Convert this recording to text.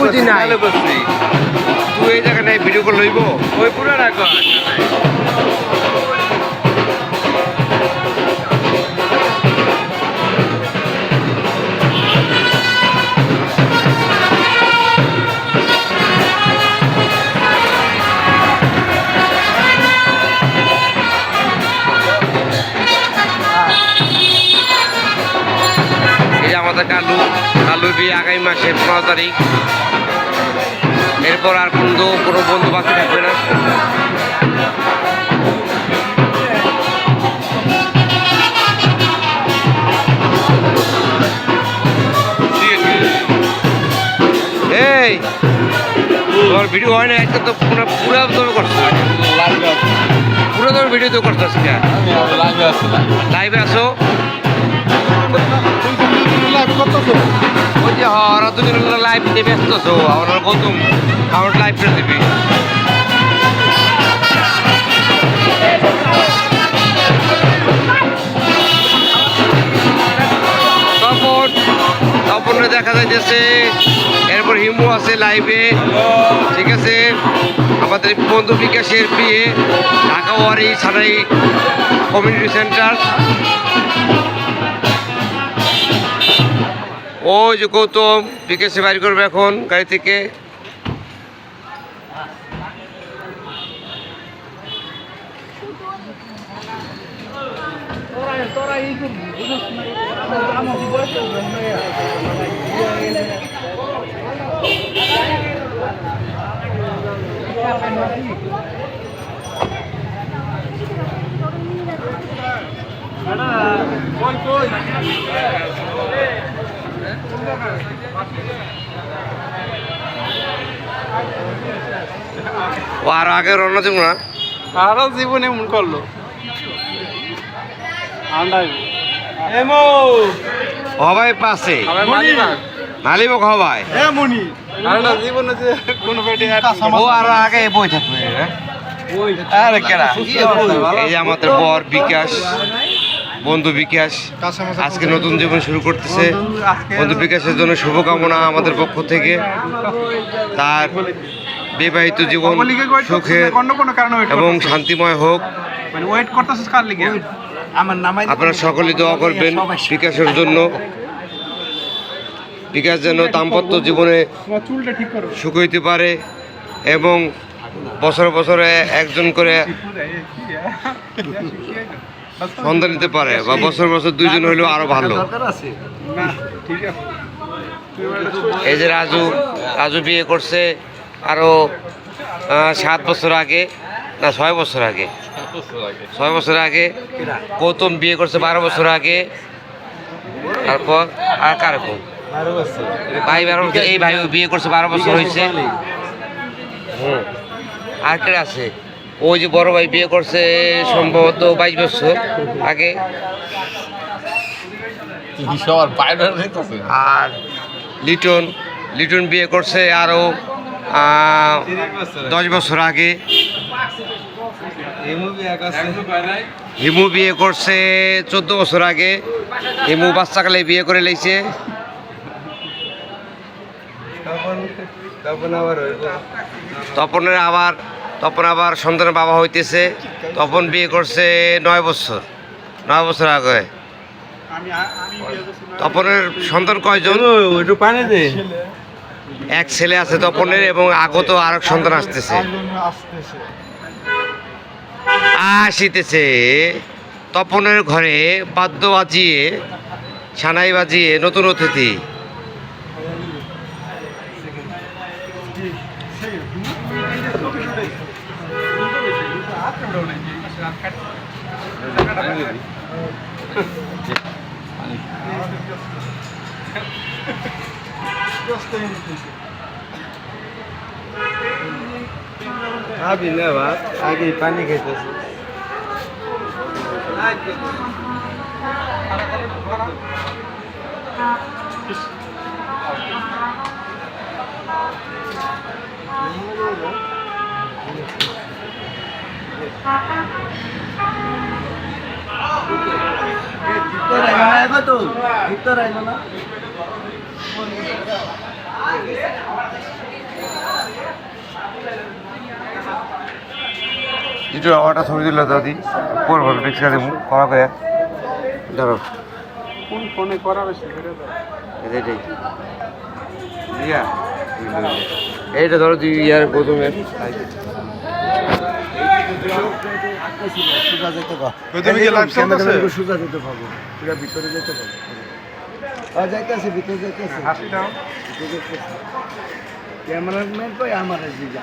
বুঝি নাই। তুই এই জায়গায় নাই ভিডিও করে লইব? ওই পুরা রাখো আমাদের কালু কালুর বিয়ে আগামী মাসে পনেরো তারিখ। এরপর আর বন্ধু কোনো বন্ধু বাকি থাকবে না। এই তোমার ভিডিও হয় না একটা তো পুরো পুরো তুমি করছ। পুরো তোমার ভিডিও তো করছ আজকে। লাইভে আসো ওই যে ওরা দুজন লাইভ নিয়ে ব্যস্ত আছো আমরা গৌতম আমার লাইভ তপনে দেখা যাইতেছে, এরপর হিমু আছে লাইভে ঠিক আছে? আমাদের বন্ধু বিকাশের বিয়ে, ঢাকা ওয়ারি সারাই কমিউনিটি সেন্টার ওই যে গৌতম বিকেশে বাড়ি করবে এখন গাড়ি থেকে। ও আর আগে রওনা দেবো না? আরও জীবনে মন করল। হবাই পাশে। নালিব হবাই আন্ডা জীবনে যে কোনো পেটে ও আর আগে বই থাকবে? আরে এই যে আমাদের বর বিকাশ। বন্ধু বিকাশ। আজকে নতুন জীবন শুরু করতেছে। বন্ধু বিকাশের জন্য শুভকামনা আমাদের পক্ষ থেকে। তার বিবাহিত জীবন ওয়েট এবং শান্তিময় হোক। মানে ওয়েট করতেছিস লিগে? আপনারা সকলে দোয়া করবেন বিকাশের জন্য। বিকাশ যেন দাম্পত্য জীবনে সুখ হইতে পারে এবং বছরে বছরে একজন করে সন্তান নিতে পারে বা বছর বছর দুইজন হইলেও আরও ভালো। না ঠিক আছে। এই যে রাজু। রাজু বিয়ে করছে। আরও আহ, সাত বছর আগে না ছয় বছর আগে। ছয় বছর আগে গৌতম বিয়ে করছে বারো বছর আগে। তারপর আর কারকম ভাই বারো বছর এই ভাই বিয়ে করছে বারো বছর হয়েছে। হুম। আর কে আছে? ওই যে বড় ভাই বিয়ে করছে সম্ভবত বাইশ বছর আগে। আর লিটন লিটন বিয়ে করছে আরও দশ বছর আগে হিমু বিয়ে করছে চোদ্দ বছর আগে। হিমু বাচ্চাকালে বিয়ে করে লেছে তপনের আবার তপন আবার সন্তানের বাবা হইতেছে। তপন বিয়ে করছে নয় বছর নয় বছর আগে। তপনের সন্তান কয়জন? একটু পানি দে। এক ছেলে আছে তপনের এবং আগত আরেক সন্তান আসতেছে। আসিতেছে। তপনের ঘরে বাদ্য বাজিয়ে, সানাই বাজিয়ে নতুন অতিথি। খাবি না ভাত আগে পানি খাইতেছি। ভিতরে আইলো না। একটু আমারটা ছবি দিলে দাদি। করব রিক্সা দেবো করা করে ধরো। কোন ফোনে করা বেশি করে এটাই ইয়া। এইটা ধরো তুই ইয়ার প্রথমে। সোজা যেতে পারব সোজা যেতে পারব পুরা ভিতরে যেতে পারব আর যাইতেছে ভিতরে যাইতেছে হাসি দাও। ক্যামেরাম্যান কই? আমার জিজা